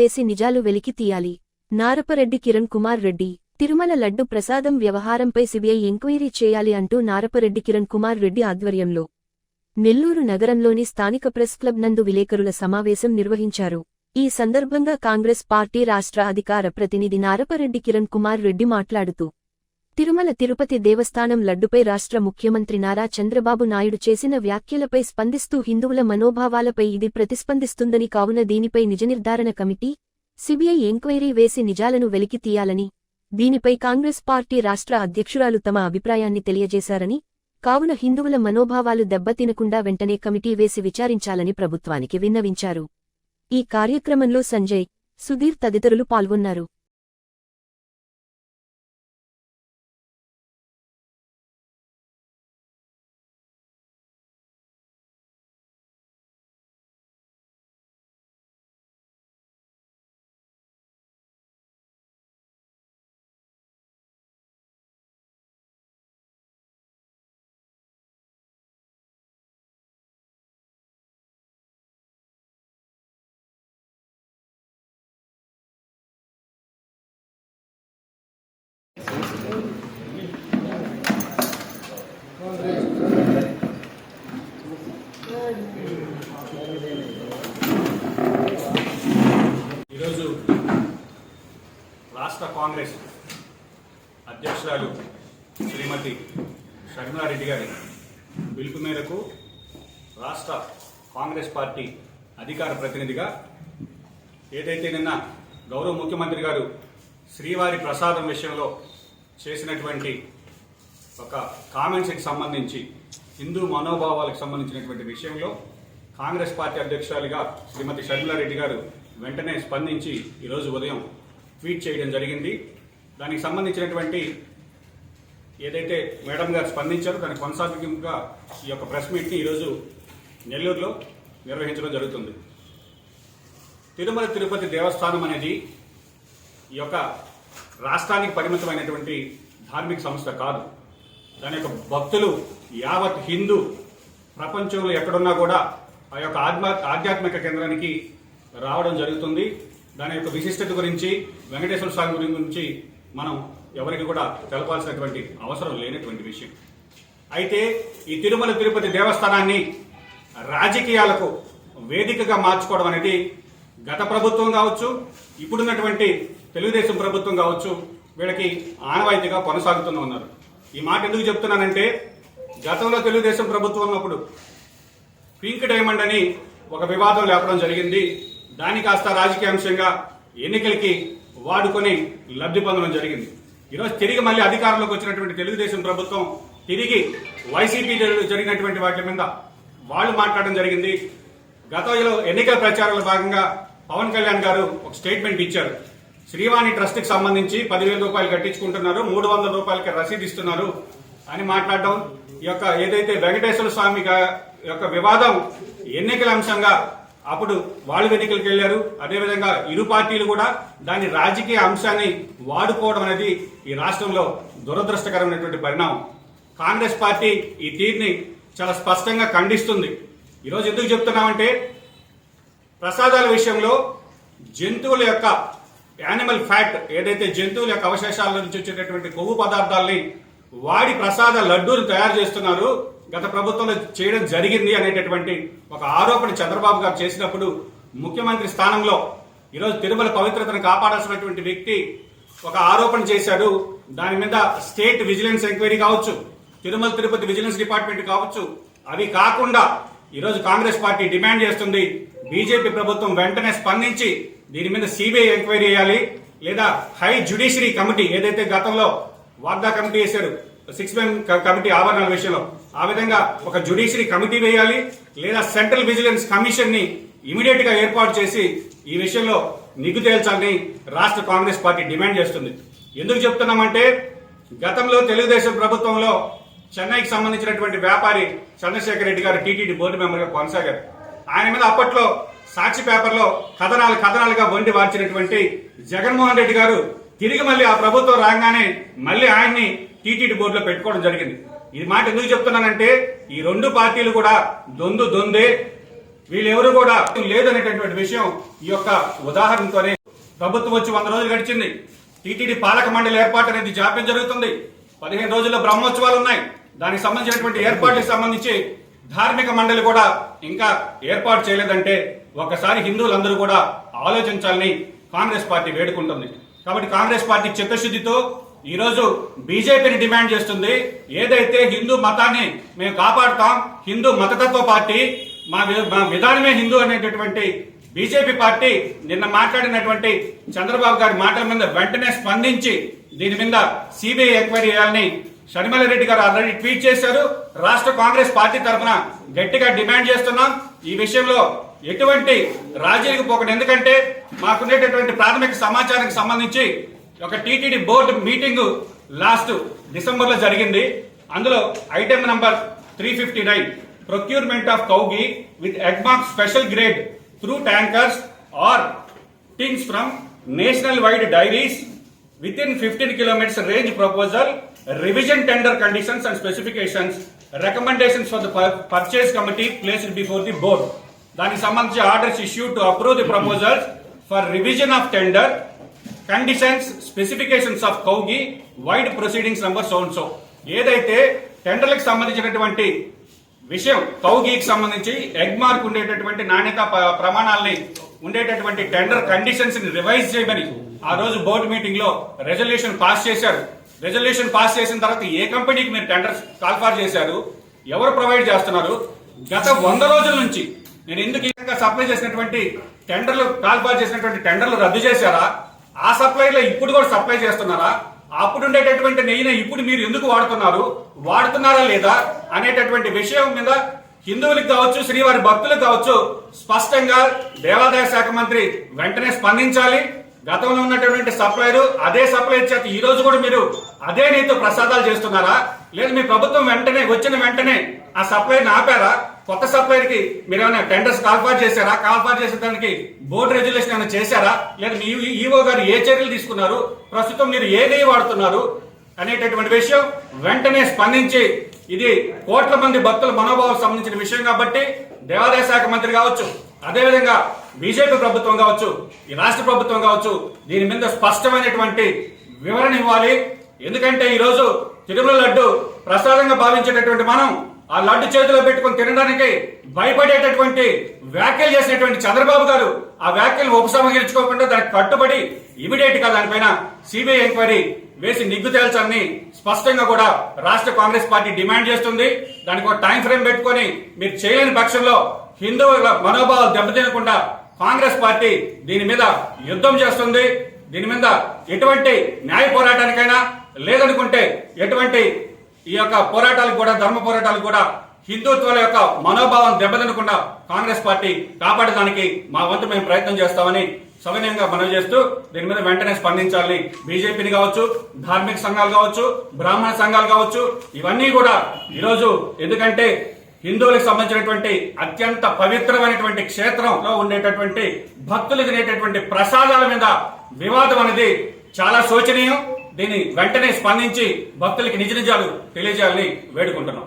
వేసి నిజాలు వెలికి తీయాలి. నారపరెడ్డి కిరణ్ కుమార్ రెడ్డి తిరుమల లడ్డు ప్రసాదం వ్యవహారంపై సిబిఐ ఎంక్వైరీ చేయాలి అంటూ నారపరెడ్డి కిరణ్ కుమార్ రెడ్డి ఆధ్వర్యంలో నెల్లూరు నగరంలోని స్థానిక ప్రెస్ క్లబ్ నందు విలేకరుల సమావేశం నిర్వహించారు. ఈ సందర్భంగా కాంగ్రెస్ పార్టీ రాష్ట్ర అధికార ప్రతినిధి నారపరెడ్డి కిరణ్ కుమార్ రెడ్డి మాట్లాడుతూ తిరుమల తిరుపతి దేవస్థానం లడ్డుపై రాష్ట్ర ముఖ్యమంత్రి నారా చంద్రబాబు నాయుడు చేసిన వ్యాఖ్యలపై స్పందిస్తూ హిందువుల మనోభావాలపై ఇది ప్రతిస్పందిస్తుందని కావున దీనిపై నిజనిర్ధారణ కమిటీ సిబిఐ ఎంక్వైరీ వేసి నిజాలను వెలికి తీయాలని దీనిపై కాంగ్రెస్ పార్టీ రాష్ట్ర అధ్యక్షురాలు తమ అభిప్రాయాన్ని తెలియజేశారని కావున హిందువుల మనోభావాలు దెబ్బతినకుండా వెంటనే కమిటీ వేసి విచారించాలని ప్రభుత్వానికి విన్నవించారు. ఈ కార్యక్రమంలో సంజయ్ సుధీర్ తదితరులు పాల్గొన్నారు ఈరోజు రాష్ట్ర కాంగ్రెస్ అధ్యక్షురాలు శ్రీమతి షర్మిలారెడ్డి గారి పిలుపు మేరకు రాష్ట్ర కాంగ్రెస్ పార్టీ అధికార ప్రతినిధిగా ఏదైతే నిన్న గౌరవ ముఖ్యమంత్రి గారు శ్రీవారి ప్రసాదం విషయంలో చేసినటువంటి ఒక కామెంట్స్కి సంబంధించి హిందూ మనోభావాలకు సంబంధించినటువంటి విషయంలో కాంగ్రెస్ పార్టీ అధ్యక్షురాలిగా శ్రీమతి షర్మిలారెడ్డి గారు వెంటనే స్పందించి ఈరోజు ఉదయం ట్వీట్ చేయడం జరిగింది. దానికి సంబంధించినటువంటి ఏదైతే మేడం గారు స్పందించారో దాని కొనసాగింపుగా ఈ యొక్క ప్రెస్ మీట్ని ఈరోజు నెల్లూరులో నిర్వహించడం జరుగుతుంది. తిరుమల తిరుపతి దేవస్థానం అనేది ఈ యొక్క రాష్ట్రానికి పరిమితమైనటువంటి ధార్మిక సంస్థ కాదు. దాని యొక్క భక్తులు యావత్ హిందూ ప్రపంచంలో ఎక్కడున్నా కూడా ఆ యొక్క ఆత్మ ఆధ్యాత్మిక కేంద్రానికి రావడం జరుగుతుంది. దాని యొక్క విశిష్టత గురించి వెంకటేశ్వర స్వామి గురించి మనం ఎవరికి కూడా తెలపాల్సినటువంటి అవసరం లేనటువంటి విషయం. అయితే ఈ తిరుమల తిరుపతి దేవస్థానాన్ని రాజకీయాలకు వేదికగా మార్చుకోవడం అనేది గత ప్రభుత్వం కావచ్చు ఇప్పుడున్నటువంటి తెలుగుదేశం ప్రభుత్వం కావచ్చు వీళ్ళకి ఆనవాయితీగా కొనసాగుతూనే ఉన్నారు. ఈ మాట ఎందుకు చెప్తున్నానంటే గతంలో తెలుగుదేశం ప్రభుత్వం ఉన్నప్పుడు పింక్ డైమండ్ అని ఒక వివాదం లేపడం జరిగింది. దాని కాస్త రాజకీయ అంశంగా ఎన్నికలకి వాడుకొని లబ్ధి పొందడం జరిగింది. ఈరోజు తిరిగి మళ్ళీ అధికారంలోకి వచ్చినటువంటి తెలుగుదేశం ప్రభుత్వం తిరిగి వైసీపీ జరిగినటువంటి వాటి మీద వాళ్ళు మాట్లాడడం జరిగింది. గతంలో ఎన్నికల ప్రచారంలో భాగంగా పవన్ కళ్యాణ్ గారు ఒక స్టేట్మెంట్ ఇచ్చారు. శ్రీవాణి ట్రస్ట్కి సంబంధించి పదివేల రూపాయలు కట్టించుకుంటున్నారు మూడు వందల రూపాయలకి రసీదు ఇస్తున్నారు అని మాట్లాడడం. ఈ యొక్క ఏదైతే వెంకటేశ్వర స్వామి యొక్క వివాదం ఎన్నికల అంశంగా అప్పుడు వాళ్ళు ఎన్నికలకు వెళ్ళారు. అదేవిధంగా ఇరు పార్టీలు కూడా దాని రాజకీయ అంశాన్ని వాడుకోవడం అనేది ఈ రాష్ట్రంలో దురదృష్టకరమైనటువంటి పరిణామం. కాంగ్రెస్ పార్టీ ఈ తీరుని చాలా స్పష్టంగా ఖండిస్తుంది. ఈరోజు ఎందుకు చెప్తున్నామంటే ప్రసాదాల విషయంలో జంతువుల యొక్క యానిమల్ ఫ్యాట్ ఏదైతే జంతువుల యొక్క అవశేషాల నుంచి వచ్చేటటువంటి కొవ్వు పదార్థాలని వాడి ప్రసాద లడ్డూలు తయారు చేస్తున్నారు గత ప్రభుత్వంలో చేయడం జరిగింది అనేటటువంటి ఒక ఆరోపణ చంద్రబాబు గారు చేసినప్పుడు ముఖ్యమంత్రి స్థానంలో ఈరోజు తిరుమల పవిత్రతను కాపాడాల్సినటువంటి వ్యక్తి ఒక ఆరోపణ చేశాడు. దాని మీద స్టేట్ విజిలెన్స్ ఎంక్వైరీ కావచ్చు తిరుమల తిరుపతి విజిలెన్స్ డిపార్ట్మెంట్ కావచ్చు అవి కాకుండా ఈరోజు కాంగ్రెస్ పార్టీ డిమాండ్ చేస్తుంది. బీజేపీ ప్రభుత్వం వెంటనే స్పందించి దీని మీద సిబిఐ ఎంక్వైరీ చేయాలి లేదా హై జ్యుడిషియరీ కమిటీ ఏదైతే గతంలో వార్దా కమిటీ వేశారు సిక్స్ మెన్ కమిటీ ఆవరణల విషయంలో ఆ విధంగా ఒక జ్యుడిషియరీ కమిటీ వేయాలి లేదా సెంట్రల్ విజిలెన్స్ కమిషన్ని ఇమీడియట్గా ఏర్పాటు చేసి ఈ విషయంలో నిగ్గు తేల్చాలని రాష్ట్ర కాంగ్రెస్ పార్టీ డిమాండ్ చేస్తుంది. ఎందుకు చెప్తున్నామంటే గతంలో తెలుగుదేశం ప్రభుత్వంలో చెన్నైకి సంబంధించినటువంటి వ్యాపారి చంద్రశేఖర్ రెడ్డి గారు టీటీడీ బోర్డు మెంబర్గా కొనసాగారు. ఆయన మీద అప్పట్లో సాక్షి పేపర్లో కథనాలు కథనాలుగా వండి వార్చినటువంటి జగన్మోహన్ రెడ్డి గారు తిరిగి మళ్ళీ ఆ ప్రభుత్వం రాగానే మళ్ళీ ఆయన్ని టీటీడీ బోర్డులో పెట్టుకోవడం జరిగింది. ఈ మాట ఎందుకు చెప్తున్నానంటే ఈ రెండు పార్టీలు కూడా దొందు దొందే వీళ్ళెవరు కూడా లేదనేటటువంటి విషయం ఈ యొక్క ఉదాహరణతోనే ప్రభుత్వం వచ్చి వంద రోజులు గడిచింది. టీటీడీ పాలక మండలి ఏర్పాటు అనేది జాప్యం జరుగుతుంది. పదిహేను రోజుల్లో బ్రహ్మోత్సవాలు ఉన్నాయి. దానికి సంబంధించినటువంటి ఏర్పాట్లకు సంబంధించి ధార్మిక మండలి కూడా ఇంకా ఏర్పాటు చేయలేదంటే ఒకసారి హిందువులందరూ కూడా ఆలోచించాలని కాంగ్రెస్ పార్టీ వేడుకుంటుంది. కాబట్టి కాంగ్రెస్ పార్టీ చిత్తశుద్ధితో ఈరోజు బీజేపీని డిమాండ్ చేస్తుంది. ఏదైతే హిందూ మతాన్ని మేము కాపాడుతాం హిందూ మతతత్వ పార్టీ మా మా విధానమే హిందూ అనేటటువంటి బీజేపీ పార్టీ నిన్న మాట్లాడినటువంటి చంద్రబాబు గారి మాటల మీద వెంటనే స్పందించి దీని మీద సిబిఐ ఎంక్వైరీ చేయాలని షర్మిల రెడ్డి గారు ఆల్రెడీ ట్వీట్ చేశారు. రాష్ట్ర కాంగ్రెస్ పార్టీ తరఫున గట్టిగా డిమాండ్ చేస్తున్నాం. ఈ విషయంలో ఎటువంటి రాజీలకు పోకండి. ఎందుకంటే మాకుండేటటువంటి ప్రాథమిక సమాచారానికి సంబంధించి ఒక టీటీడీ బోర్డు మీటింగ్ లాస్ట్ డిసెంబర్లో జరిగింది. అందులో item number three fifty nine. Procurement of cow ghee with Agmark special grade through tankers or tins from national wide dairies with in fifteen kilometers range proposal revision tender conditions and specifications recommendations for the purchase committee place before the board దానికి సంబంధించి orders issue to approve the proposals for revision of tender conditions specifications of cow ghee vide proceedings number so so ఏదైతే టెండర్లకు సంబంధించినటువంటి విషయం కౌగీకి సంబంధించి egg mark ఉండేటటువంటి నాణ్యత ప్రమాణాలని ఉండేటటువంటి టెండర్ కండిషన్స్ని రివైజ్ చేయమని ఆ రోజు బోర్డు మీటింగ్లో రెజల్యూషన్ పాస్ చేశారు. రెజల్యూషన్ పాస్ చేసిన తర్వాత ఏ కంపెనీకి మీరు టెండర్స్ కాల్ఫార్ చేశారు? ఎవరు ప్రొవైడ్ చేస్తున్నారు? గత వంద రోజుల నుంచి నేను ఎందుకు సప్లై చేసినటువంటి టెండర్లు కాల్ఫార్ చేసినటువంటి టెండర్లు రద్దు చేశారా? ఆ సప్లైలో ఇప్పుడు కూడా సప్లై చేస్తున్నారా? అప్పుడు ఉండేటటువంటి నెయ్యిని ఇప్పుడు మీరు ఎందుకు వాడుతున్నారు? వాడుతున్నారా లేదా? అనేటటువంటి విషయం మీద హిందువులకు కావచ్చు శ్రీవారి భక్తులకు కావచ్చు స్పష్టంగా దేవాదాయ శాఖ మంత్రి వెంటనే స్పందించాలి. గతంలో ఉన్నటువంటి సప్లైరు అదే సప్లై చేత ఈ రోజు కూడా మీరు అదే నీతో ప్రసాదాలు చేస్తున్నారా? లేదు మీ ప్రభుత్వం వెంటనే వచ్చిన వెంటనే ఆ సప్లైని ఆపారా? కొత్త సప్లైర్కి మీరు ఏమైనా టెండర్స్ కాల్ఫార్ చేశారా? కాల్ఫార్ చేసే దానికి బోర్డు రెగ్యులేషన్ ఏమైనా చేశారా? లేదా మీ ఈవో గారు ఏ చర్యలు తీసుకున్నారు? ప్రస్తుతం మీరు ఏ నెయ్యి వాడుతున్నారు? అనేటటువంటి విషయం వెంటనే స్పందించి ఇది కోట్ల మంది భక్తుల మనోభావం సంబంధించిన విషయం కాబట్టి దేవాదాయ శాఖ మంత్రి కావచ్చు అదేవిధంగా బీజేపీ ప్రభుత్వం కావచ్చు ఈ రాష్ట్ర ప్రభుత్వం కావచ్చు దీని మీద స్పష్టమైనటువంటి వివరణ ఇవ్వాలి. ఎందుకంటే ఈరోజు తిరుమల లడ్డు ప్రసాదంగా భావించేటటువంటి మనం ఆ లడ్డు చేతిలో పెట్టుకొని తినడానికి భయపడేటటువంటి వ్యాఖ్యలు చేసినటువంటి చంద్రబాబు గారు ఆ వ్యాఖ్యలు ఉపసంహరించుకోకుండా దానికి కట్టుబడి ఇమీడియట్గా దానిపైన సిబిఐ ఎంక్వైరీ వేసి నిగ్గు తేల్చాలని స్పష్టంగా కూడా రాష్ట్ర కాంగ్రెస్ పార్టీ డిమాండ్ చేస్తుంది. దానికి ఒక టైం ఫ్రేమ్ పెట్టుకొని మీరు చేయలేని పక్షంలో హిందువుల మనోభావాలు దెబ్బతినకుండా కాంగ్రెస్ పార్టీ దీని మీద యుద్ధం చేస్తుంది. దీని మీద ఎటువంటి న్యాయ పోరాటానికైనా లేదనుకుంటే ఎటువంటి ఈ యొక్క పోరాటాలకు కూడా ధర్మ పోరాటాలకు కూడా హిందుత్వాల యొక్క మనోభావం దెబ్బతినకుండా కాంగ్రెస్ పార్టీ కాపాడడానికి మా వంతు మేము ప్రయత్నం చేస్తామని సవినయంగా మనవి చేస్తూ దీని మీద వెంటనే స్పందించాలని బీజేపీని కావచ్చు ధార్మిక సంఘాలు కావచ్చు బ్రాహ్మణ సంఘాలు కావచ్చు ఇవన్నీ కూడా ఈరోజు ఎందుకంటే హిందువులకు సంబంధించినటువంటి అత్యంత పవిత్రమైనటువంటి క్షేత్రంలో ఉండేటటువంటి భక్తులు తినేటటువంటి ప్రసాదాల మీద వివాదం అనేది చాలా శోచనీయం. దీన్ని వెంటనే స్పందించి భక్తులకి నిజ నిజాలు తెలియజేయాలని వేడుకుంటున్నాం.